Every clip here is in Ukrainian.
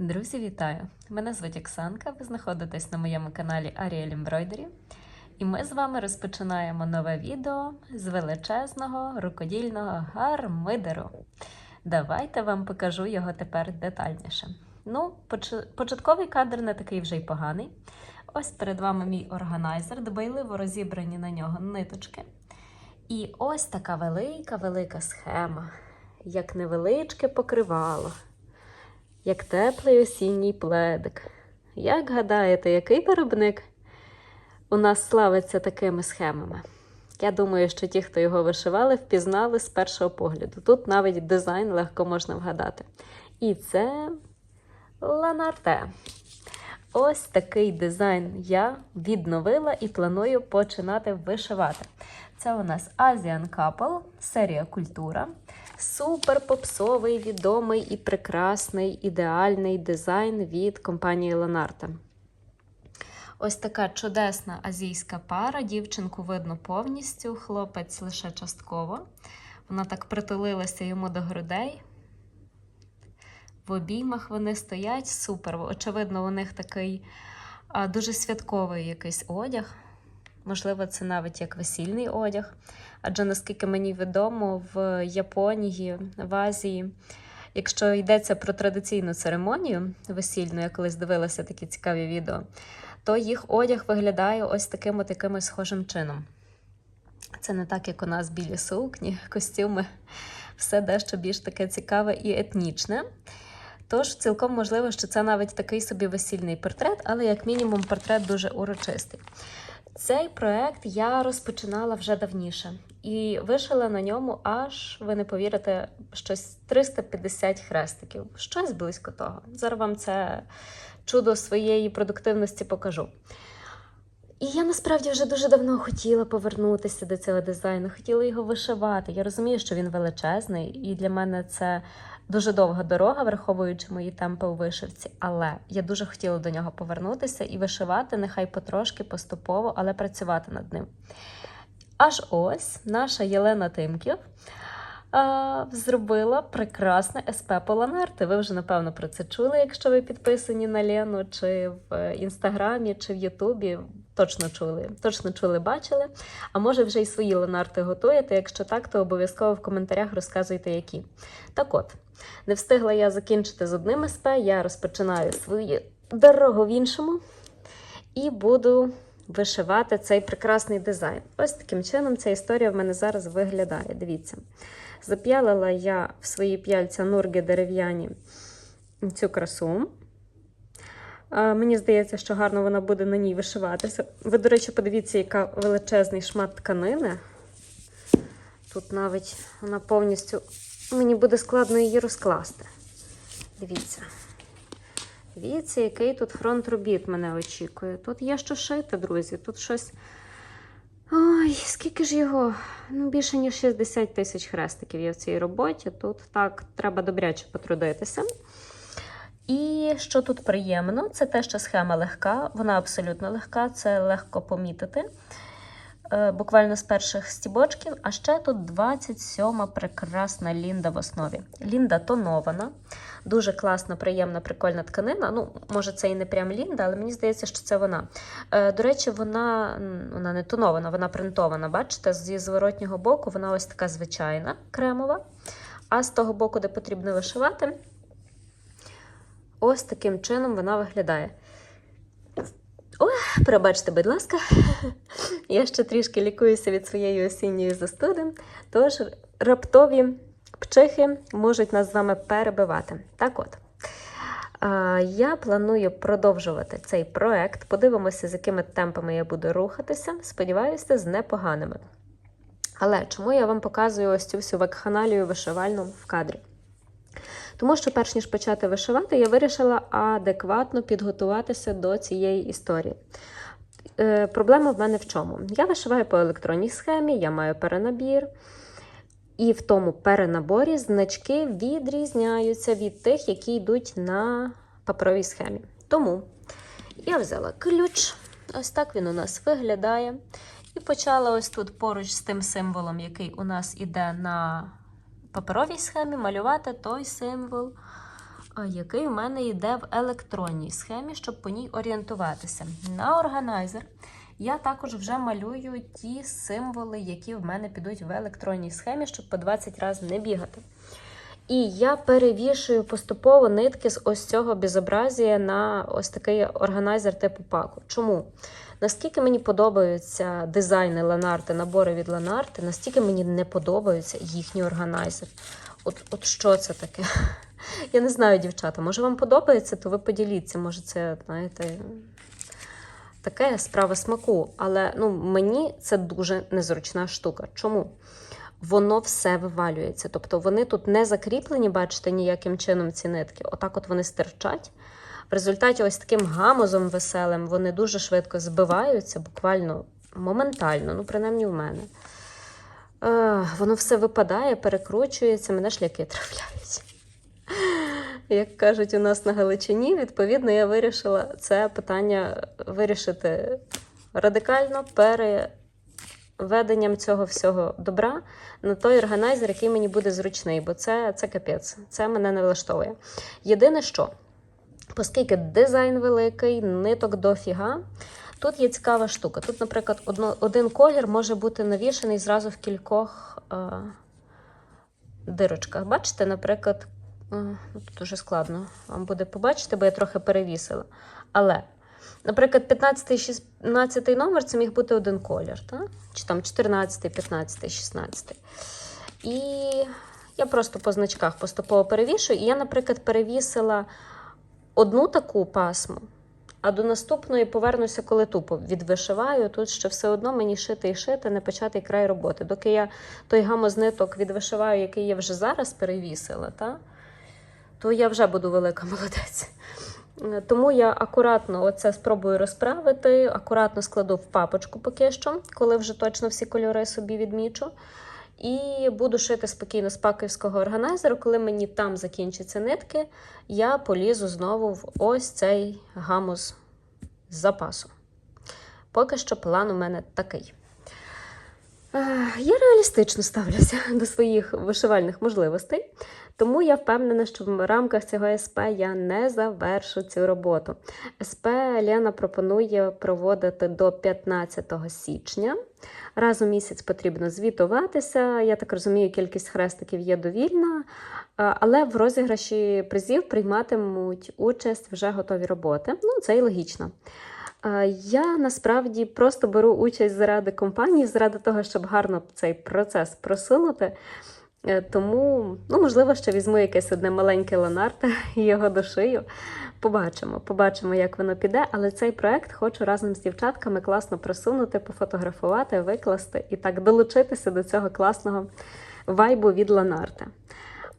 Друзі, вітаю! Мене звуть Оксанка. Ви знаходитесь на моєму каналі Ariel Embroidery. І ми з вами розпочинаємо нове відео з величезного рукодільного гармидеру. Давайте вам покажу його тепер детальніше. Ну, поч- початковий кадр не такий вже й поганий. Ось перед вами мій органайзер, дбайливо розібрані на нього ниточки. І ось така велика-велика схема, як невеличке покривало як теплий осінній пледик. Як гадаєте, який виробник у нас славиться такими схемами? Я думаю, що ті, хто його вишивали, впізнали з першого погляду. Тут навіть дизайн легко можна вгадати. І це Ланарте. Ось такий дизайн я відновила і планую починати вишивати. Це у нас Asian Couple, серія Культура. Супер попсовий, відомий і прекрасний ідеальний дизайн від компанії Ланарта. Ось така чудесна азійська пара. Дівчинку видно повністю, хлопець лише частково. Вона так притулилася йому до грудей. В обіймах вони стоять супер. Очевидно, у них такий дуже святковий якийсь одяг. Можливо, це навіть як весільний одяг. Адже наскільки мені відомо, в Японії, в Азії, якщо йдеться про традиційну церемонію весільну, я колись дивилася такі цікаві відео, то їх одяг виглядає ось таким от схожим чином. Це не так, як у нас білі сукні, костюми, все дещо більш таке цікаве і етнічне. Тож, цілком можливо, що це навіть такий собі весільний портрет, але як мінімум портрет дуже урочистий. Цей проект я розпочинала вже давніше і вишила на ньому аж, ви не повірите, щось 350 хрестиків, щось близько того. Зараз вам це чудо своєї продуктивності покажу. І я насправді вже дуже давно хотіла повернутися до цього дизайну, хотіла його вишивати. Я розумію, що він величезний, і для мене це дуже довга дорога, враховуючи мої темпи у вишивці. Але я дуже хотіла до нього повернутися і вишивати, нехай потрошки, поступово, але працювати над ним. Аж ось наша Єлена Тимків зробила прекрасне СП Поланарти. Ви вже, напевно, про це чули, якщо ви підписані на Лену, чи в інстаграмі, чи в Ютубі. Точно чули, точно чули, бачили. А може, вже й свої ленарти готуєте. Якщо так, то обов'язково в коментарях розказуйте, які. Так от, не встигла я закінчити з одним СП, я розпочинаю свою дорогу в іншому і буду вишивати цей прекрасний дизайн. Ось таким чином ця історія в мене зараз виглядає. Дивіться. Зап'ялила я в свої п'яльця нурги дерев'яні цю красу. Мені здається, що гарно вона буде на ній вишиватися. Ви, до речі, подивіться, яка величезний шмат тканини. Тут навіть вона повністю. Мені буде складно її розкласти. Дивіться. Дивіться, який тут фронт робіт мене очікує. Тут є що шити, друзі. Тут щось. Ой, скільки ж його? Ну, більше ніж 60 тисяч хрестиків є в цій роботі. Тут так треба добряче потрудитися. І що тут приємно, це те, що схема легка, вона абсолютно легка, це легко помітити. Е, Буквально з перших стібочків. А ще тут 27-ма прекрасна лінда в основі. Лінда тонована, дуже класна, приємна, прикольна тканина. Ну, може, це і не прям лінда, але мені здається, що це вона. Е, До речі, вона, вона не тонована, вона принтована. Бачите, зі зворотнього боку вона ось така звичайна, кремова. А з того боку, де потрібно вишивати, ось таким чином вона виглядає. Ой, пробачте, будь ласка, я ще трішки лікуюся від своєї осінньої застуди, тож раптові пчихи можуть нас з вами перебивати. Так от, я планую продовжувати цей проект. Подивимося, з якими темпами я буду рухатися. Сподіваюся, з непоганими. Але чому я вам показую ось цю всю вакханалію вишивальну в кадрі? Тому що, перш ніж почати вишивати, я вирішила адекватно підготуватися до цієї історії. Е, проблема в мене в чому? Я вишиваю по електронній схемі, я маю перенабір, і в тому перенаборі значки відрізняються від тих, які йдуть на паперовій схемі. Тому я взяла ключ, ось так він у нас виглядає. І почала ось тут поруч з тим символом, який у нас іде на паперовій схемі, малювати той символ, який у мене йде в електронній схемі, щоб по ній орієнтуватися. На органайзер я також вже малюю ті символи, які в мене підуть в електронній схемі, щоб по 20 разів не бігати. І я перевішую поступово нитки з ось цього безобразія на ось такий органайзер типу паку. Чому? Наскільки мені подобаються дизайни Ленарти, набори від Ленарти, настільки мені не подобаються їхні органайзери. От, от що це таке? Я не знаю, дівчата. Може вам подобається, то ви поділіться. Може, це, знаєте, таке справа смаку. Але ну, мені це дуже незручна штука. Чому? Воно все вивалюється. Тобто вони тут не закріплені, бачите, ніяким чином ці нитки. Отак от вони стирчать. В результаті, ось таким гамозом веселим, вони дуже швидко збиваються, буквально моментально, ну, принаймні в мене. Е, воно все випадає, перекручується, мене шляки трафляють. Як кажуть у нас на Галичині, відповідно, я вирішила це питання вирішити радикально переведенням цього всього добра на той органайзер, який мені буде зручний, бо це, це капець, це мене не влаштовує. Єдине що, оскільки дизайн великий, ниток дофіга, тут є цікава штука. Тут, наприклад, одно, один колір може бути навішаний зразу в кількох е, дирочках. Бачите, наприклад, е, ну, тут дуже складно вам буде побачити, бо я трохи перевісила. Але, наприклад, 15 16 номер це міг бути один колір, так? чи там 14, 15, 16. І я просто по значках поступово перевішую. І я, наприклад, перевісила одну таку пасму, а до наступної повернуся, коли тупо відвишиваю. Тут ще все одно мені шити і шити, не початий край роботи. Доки я той гамоз ниток відвишиваю, який я вже зараз перевісила, та, то я вже буду велика молодець. Тому я акуратно оце спробую розправити, акуратно складу в папочку поки що, коли вже точно всі кольори собі відмічу. І буду шити спокійно з паківського органайзеру. Коли мені там закінчаться нитки, я полізу знову в ось цей гамус з запасу. Поки що план у мене такий. Е, Я реалістично ставлюся до своїх вишивальних можливостей, тому я впевнена, що в рамках цього СП я не завершу цю роботу. СП Лена пропонує проводити до 15 січня. Раз у місяць потрібно звітуватися. Я так розумію, кількість хрестиків є довільна, але в розіграші призів прийматимуть участь вже готові роботи. Ну, це і логічно. Я насправді просто беру участь заради компанії, заради того, щоб гарно цей процес просунути. Е, Тому, ну, можливо, ще візьму якесь одне маленьке ланарте і його дошию. Побачимо, побачимо, як воно піде. Але цей проект хочу разом з дівчатками класно просунути, пофотографувати, викласти і так долучитися до цього класного вайбу від ланарте.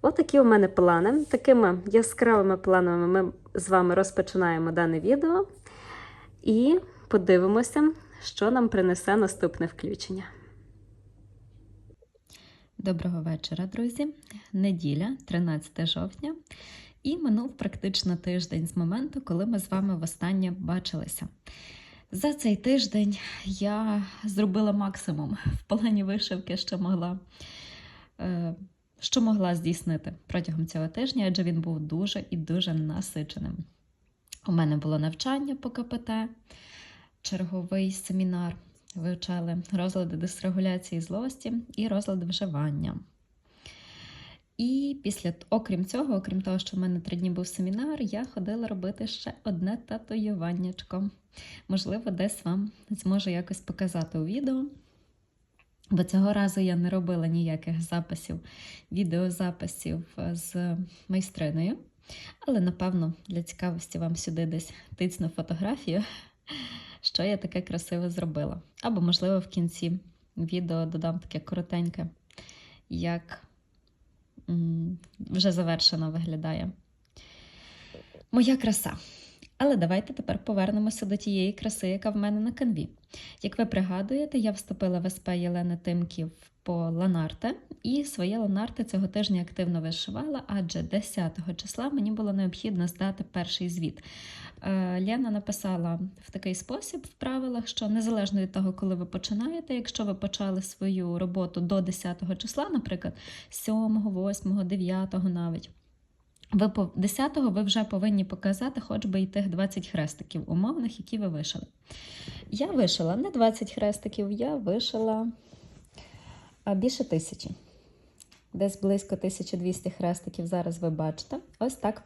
Отакі у мене плани. Такими яскравими планами ми з вами розпочинаємо дане відео. І подивимося, що нам принесе наступне включення. Доброго вечора, друзі. Неділя, 13 жовтня, і минув практично тиждень з моменту, коли ми з вами востаннє бачилися. За цей тиждень я зробила максимум в плані вишивки, що могла, е, що могла здійснити протягом цього тижня, адже він був дуже і дуже насиченим. У мене було навчання по КПТ, черговий семінар. Вивчали розлади дисрегуляції злості і розлади вживання. І після, окрім цього, окрім того, що в мене три дні був семінар, я ходила робити ще одне татуюваннячко. Можливо, десь вам зможу якось показати у відео. Бо цього разу я не робила ніяких записів, відеозаписів з майстриною. Але, напевно, для цікавості вам сюди десь тицну фотографію, що я таке красиве зробила. Або, можливо, в кінці відео додам таке коротеньке, як вже завершено виглядає моя краса. Але давайте тепер повернемося до тієї краси, яка в мене на канві. Як ви пригадуєте, я вступила в СП Єлени Тимків по Ланарте, і своє Ланарте цього тижня активно вишивала, адже 10 числа мені було необхідно здати перший звіт. Лена написала в такий спосіб в правилах, що незалежно від того, коли ви починаєте, якщо ви почали свою роботу до 10 числа, наприклад, 7, 8, 9 навіть ви по 10-го ви вже повинні показати хоч би і тих 20 хрестиків умовних, які ви вишили. Я вишила не 20 хрестиків, я вишила більше тисячі. Десь близько 1200 хрестиків зараз ви бачите. Ось так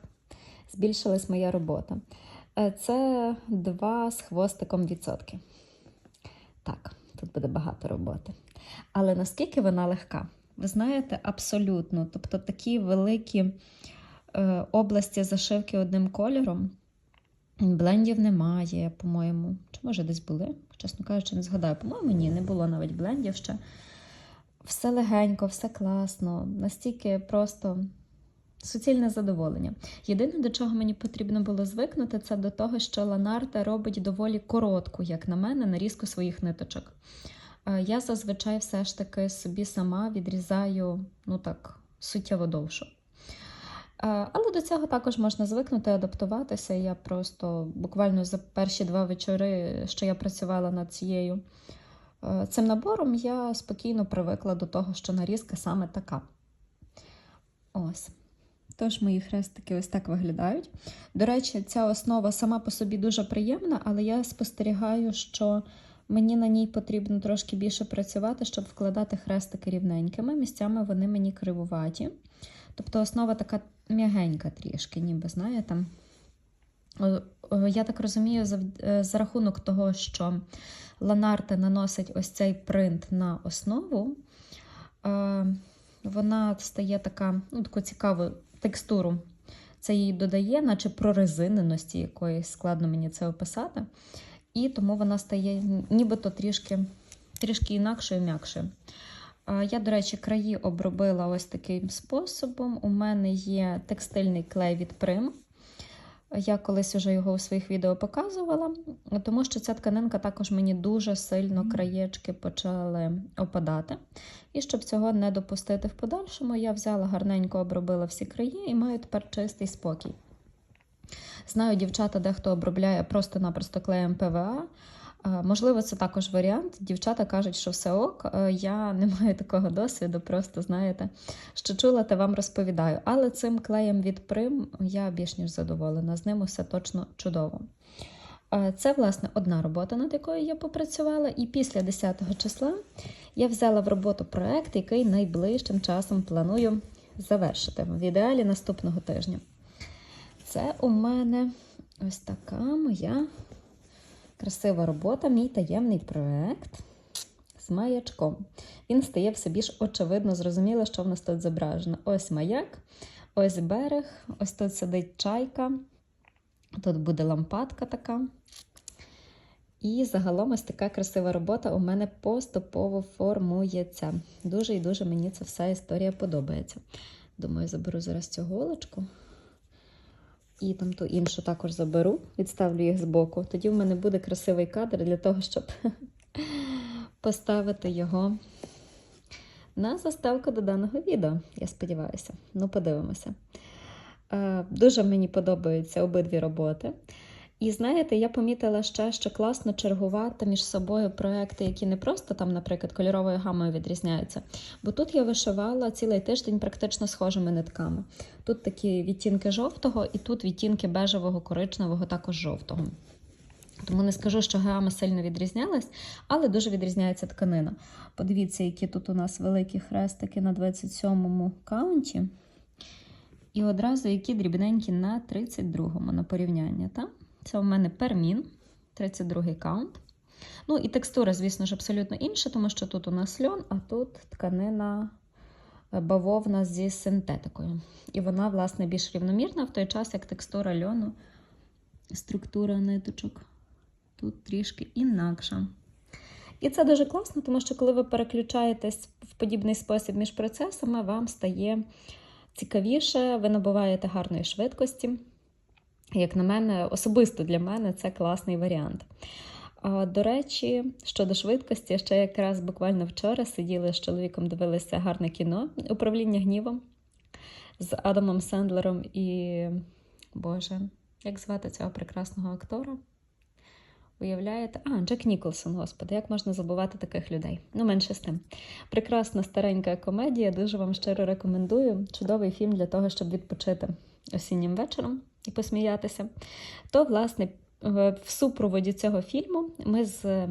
збільшилась моя робота. Е, Це 2 з хвостиком відсотки. Так, тут буде багато роботи. Але наскільки вона легка? Ви знаєте, абсолютно. Тобто такі великі е, області зашивки одним кольором. Блендів немає, по-моєму. Чи може десь були? Чесно кажучи, не згадаю. По-моєму, ні, не було навіть блендів ще. Все легенько, все класно, настільки просто суцільне задоволення. Єдине, до чого мені потрібно було звикнути, це до того, що Ланарте робить доволі коротку, як на мене, нарізку своїх ниточок. Е, Я зазвичай все ж таки собі сама відрізаю, ну так, суттєво довшу. Е, Але до цього також можна звикнути, адаптуватися. Я просто буквально за перші два вечори, що я працювала над цією цим набором, я спокійно привикла до того, що нарізка саме така. Ось. Тож мої хрестики ось так виглядають. До речі, ця основа сама по собі дуже приємна, але я спостерігаю, що мені на ній потрібно трошки більше працювати, щоб вкладати хрестики рівненькими. Місцями вони мені кривуваті. Тобто основа така м'ягенька трішки, ніби, знаєте. О, Я так розумію, за, е, за рахунок того, що Ланарте наносить ось цей принт на основу, е, вона стає така, ну, таку цікаву текстуру. Це їй додає, наче прорезиненості якоїсь, складно мені це описати. І тому вона стає нібито трішки, трішки інакшою, м'якшою. Я, до речі, краї обробила ось таким способом. У мене є текстильний клей від Prim. Я колись вже його у своїх відео показувала, тому що ця тканинка також мені дуже сильно краєчки почали опадати. І щоб цього не допустити в подальшому, я взяла гарненько обробила всі краї і маю тепер чистий спокій. Знаю, дівчата дехто обробляє просто-напросто клеєм ПВА. Можливо, це також варіант. Дівчата кажуть, що все ок. Е, Я не маю такого досвіду, просто знаєте, що чула, те вам розповідаю. Але цим клеєм від Prim я більш ніж задоволена. З ним усе точно чудово. Е, Це, власне, одна робота, над якою я попрацювала, і після 10 числа я взяла в роботу проект, який найближчим часом планую завершити в ідеалі наступного тижня. Це у мене ось така моя красива робота, мій таємний проект з маячком. Він стає все більш очевидно, зрозуміло, що в нас тут зображено. Ось маяк, ось берег, ось тут сидить чайка, тут буде лампадка така. І загалом ось така красива робота у мене поступово формується. Дуже і дуже мені ця вся історія подобається. Думаю, заберу зараз цю голочку. І там ту іншу також заберу, відставлю їх збоку. Тоді в мене буде красивий кадр для того, щоб поставити його на заставку до даного відео. Я сподіваюся. Ну, подивимося. Е, Дуже мені подобаються обидві роботи. І знаєте, я помітила ще, що класно чергувати між собою проекти, які не просто там, наприклад, кольоровою гамою відрізняються. Бо тут я вишивала цілий тиждень практично схожими нитками. Тут такі відтінки жовтого, і тут відтінки бежевого, коричневого, також жовтого. Тому не скажу, що гама сильно відрізнялась, але дуже відрізняється тканина. Подивіться, які тут у нас великі хрестики на 27-му каунті. І одразу які дрібненькі на 32-му на порівняння. Та? Це у мене пермін, 32-й каунт. Ну і текстура, звісно ж, абсолютно інша, тому що тут у нас льон, а тут тканина е, бавовна зі синтетикою. І вона, власне, більш рівномірна, в той час, як текстура льону, структура ниточок тут трішки інакша. І це дуже класно, тому що коли ви переключаєтесь в подібний спосіб між процесами, вам стає цікавіше, ви набуваєте гарної швидкості. Як на мене, особисто для мене це класний варіант. До речі, щодо швидкості, ще якраз буквально вчора сиділи з чоловіком, дивилися гарне кіно Управління гнівом з Адамом Сендлером і, Боже, як звати цього прекрасного актора? Уявляєте? А, Джек Ніколсон, господи, як можна забувати таких людей? Ну, менше з тим. Прекрасна старенька комедія, дуже вам щиро рекомендую. Чудовий фільм для того, щоб відпочити осіннім вечором і посміятися, то, власне, в супроводі цього фільму ми з е,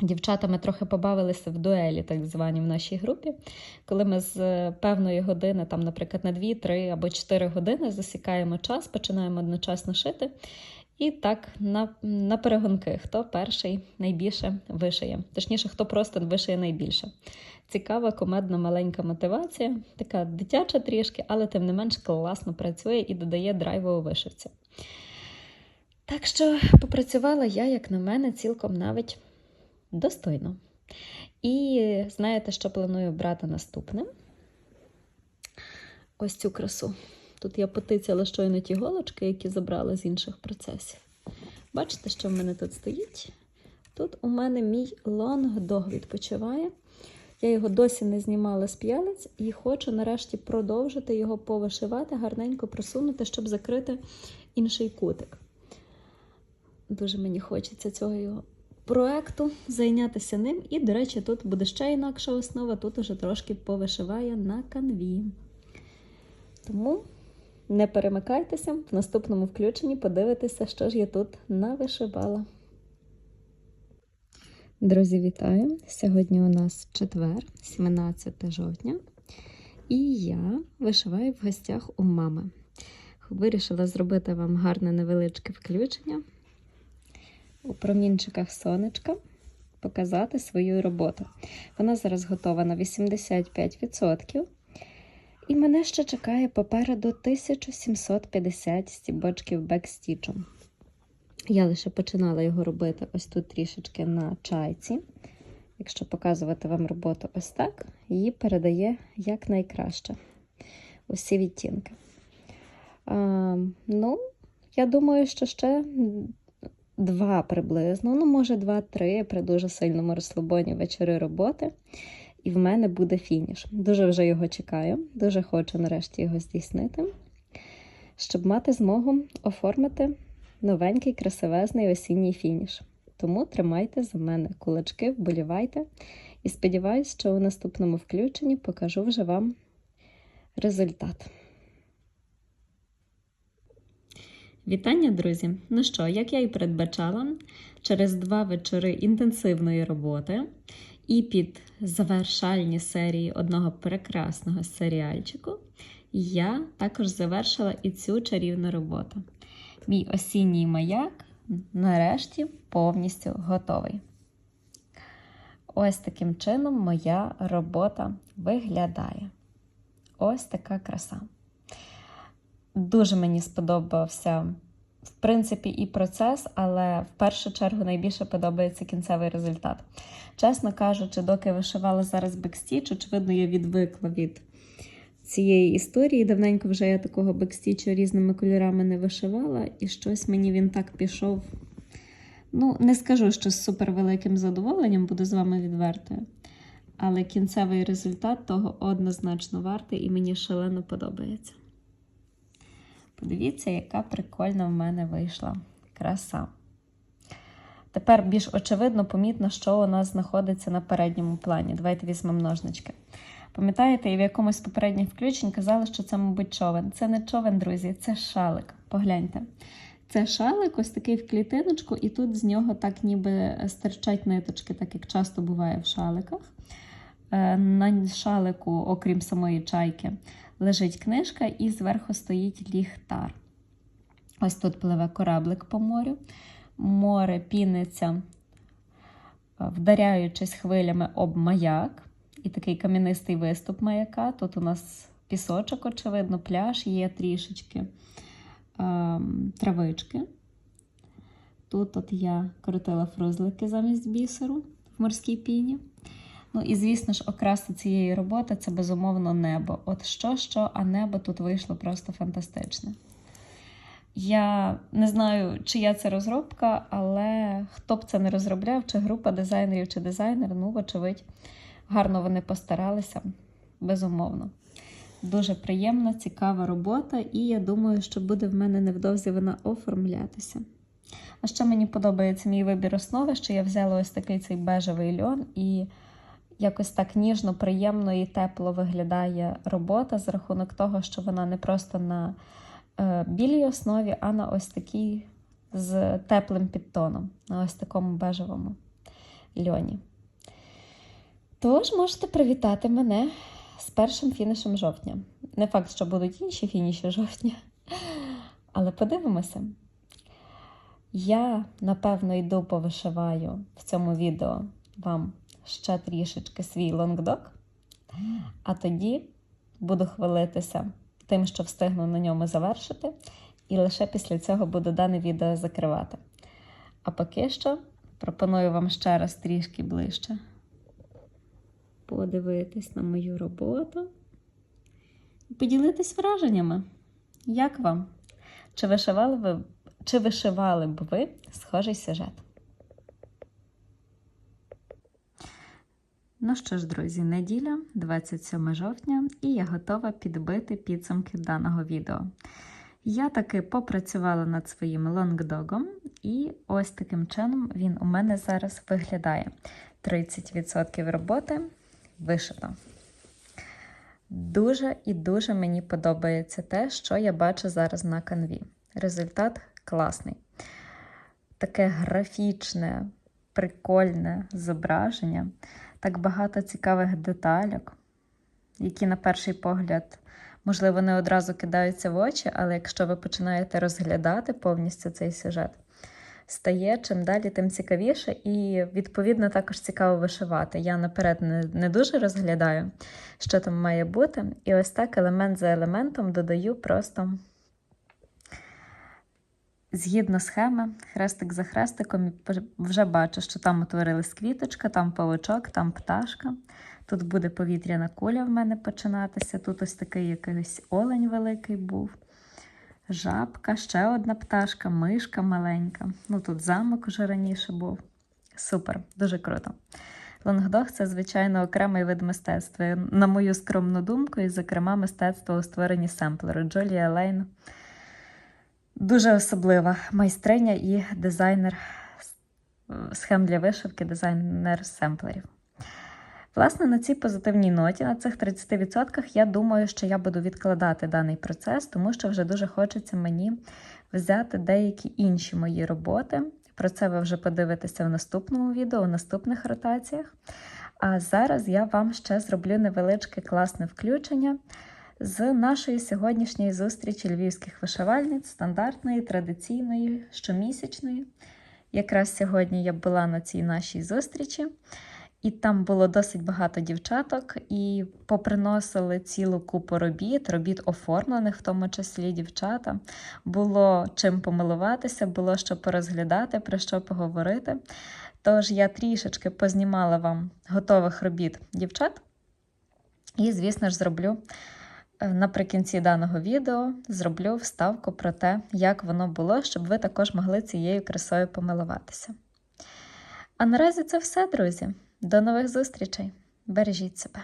дівчатами трохи побавилися в дуелі, так звані в нашій групі, коли ми з е, певної години, там, наприклад, на 2, 3 або 4 години засікаємо час, починаємо одночасно шити. І так на, на перегонки, хто перший найбільше вишиє. Точніше, хто просто вишиє найбільше. Цікава, комедна, маленька мотивація, така дитяча трішки, але тим не менш класно працює і додає драйву у вишивці. Так що попрацювала я, як на мене, цілком навіть достойно. І знаєте, що планую брати наступним? Ось цю красу. Тут я потицяла щойно ті голочки, які забрала з інших процесів. Бачите, що в мене тут стоїть? Тут у мене мій лонг-дог відпочиває. Я його досі не знімала з п'ялиць і хочу нарешті продовжити його повишивати, гарненько просунути, щоб закрити інший кутик. Дуже мені хочеться цього його проекту зайнятися ним. І, до речі, тут буде ще інакша основа, тут уже трошки повишиває на канві. Тому не перемикайтеся, в наступному включенні подивитися, що ж я тут навишивала. Друзі, вітаю! Сьогодні у нас четвер, 17 жовтня, і я вишиваю в гостях у мами. Вирішила зробити вам гарне невеличке включення у промінчиках сонечка, показати свою роботу. Вона зараз готова на 85%. І мене ще чекає попереду 1750 стібочків бекстічем. Я лише починала його робити ось тут трішечки на чайці. Якщо показувати вам роботу ось так, її передає якнайкраще усі відтінки. А, ну, я думаю, що ще два приблизно, ну, може, два-три при дуже сильному розслабоні вечори роботи. І в мене буде фініш. Дуже вже його чекаю, дуже хочу нарешті його здійснити, щоб мати змогу оформити новенький красивезний осінній фініш. Тому тримайте за мене кулачки, вболівайте. І сподіваюся, що у наступному включенні покажу вже вам результат. Вітання, друзі! Ну що, як я і передбачала, через два вечори інтенсивної роботи і під завершальні серії одного прекрасного серіальчику я також завершила і цю чарівну роботу. Мій осінній маяк нарешті повністю готовий. Ось таким чином моя робота виглядає. Ось така краса. Дуже мені сподобався, в принципі, і процес, але в першу чергу найбільше подобається кінцевий результат. Чесно кажучи, доки вишивала зараз бекстіч, очевидно, я відвикла від цієї історії. Давненько вже я такого бекстічу різними кольорами не вишивала, і щось мені він так пішов. Ну, не скажу, що з супервеликим задоволенням буду з вами відвертою. Але кінцевий результат того однозначно вартий і мені шалено подобається. Подивіться, яка прикольна в мене вийшла краса. Тепер більш очевидно, помітно, що у нас знаходиться на передньому плані. Давайте візьмемо ножнички. Пам'ятаєте, і в якомусь попередніх включень казали, що це, мабуть, човен. Це не човен, друзі, це шалик. Погляньте. Це шалик, ось такий в клітиночку, і тут з нього так ніби стирчать ниточки, так як часто буває в шаликах. Е, на шалику, окрім самої чайки, лежить книжка, і зверху стоїть ліхтар. Ось тут пливе кораблик по морю. Море піниться, вдаряючись хвилями об маяк. І такий кам'янистий виступ маяка. Тут у нас пісочок, очевидно, пляж, є трішечки е, травички. Тут от я крутила фрузлики замість бісеру в морській піні. Ну і, звісно ж, окраса цієї роботи це безумовно небо. От що, що, а небо тут вийшло просто фантастичне. Я не знаю, чия це розробка, але хто б це не розробляв, чи група дизайнерів, чи дизайнер, ну, вочевидь, гарно вони постаралися, безумовно. Дуже приємна, цікава робота, і я думаю, що буде в мене невдовзі вона оформлятися. А ще мені подобається мій вибір основи, що я взяла ось такий цей бежевий льон, і якось так ніжно, приємно і тепло виглядає робота за рахунок того, що вона не просто на е, білій основі, а на ось такій з теплим підтоном, на ось такому бежевому льоні. Тож можете привітати мене з першим фінішем жовтня. Не факт, що будуть інші фініші жовтня, але подивимося. Я, напевно, йду повишиваю в цьому відео вам ще трішечки свій лонгдог, а тоді буду хвалитися тим, що встигну на ньому завершити, і лише після цього буду дане відео закривати. А поки що пропоную вам ще раз трішки ближче подивитись на мою роботу і поділитись враженнями. Як вам? Чи вишивали ви, чи вишивали б ви схожий сюжет? Ну що ж, друзі, неділя, 27 жовтня, і я готова підбити підсумки даного відео. Я таки попрацювала над своїм лонгдогом, і ось таким чином він у мене зараз виглядає. 30% роботи вишито. Дуже і дуже мені подобається те, що я бачу зараз на канві. Результат класний. Таке графічне, прикольне зображення, так багато цікавих детальок, які, на перший погляд, можливо, не одразу кидаються в очі, але якщо ви починаєте розглядати повністю цей сюжет, стає чим далі, тим цікавіше, і, відповідно, також цікаво вишивати. Я наперед не, не дуже розглядаю, що там має бути. І ось так елемент за елементом додаю просто згідно схеми, хрестик за хрестиком, вже бачу, що там утворилась квіточка, там павучок, там пташка. Тут буде повітряна куля в мене починатися. Тут ось такий якийсь олень великий був. Жабка, ще одна пташка, мишка маленька. Ну тут замок вже раніше був. Супер, дуже круто. Лонгдог це, звичайно, окремий вид мистецтва. На мою скромну думку, і, зокрема, мистецтво у створенні семплеру. Джолія Лейн дуже особлива майстриня і дизайнер схем для вишивки, дизайнер семплерів. Власне, на цій позитивній ноті, на цих 30%, я думаю, що я буду відкладати даний процес, тому що вже дуже хочеться мені взяти деякі інші мої роботи. Про це ви вже подивитеся в наступному відео, у наступних ротаціях. А зараз я вам ще зроблю невеличке класне включення з нашої сьогоднішньої зустрічі львівських вишивальниць, стандартної, традиційної, щомісячної. Якраз сьогодні я була на цій нашій зустрічі. І там було досить багато дівчаток, і поприносили цілу купу робіт, робіт оформлених, в тому числі дівчата. Було чим помилуватися, було що порозглядати, про що поговорити. Тож я трішечки познімала вам готових робіт дівчат. І, звісно ж, зроблю наприкінці даного відео зроблю вставку про те, як воно було, щоб ви також могли цією красою помилуватися. А наразі це все, друзі. До нових зустрічей! Бережіть себе!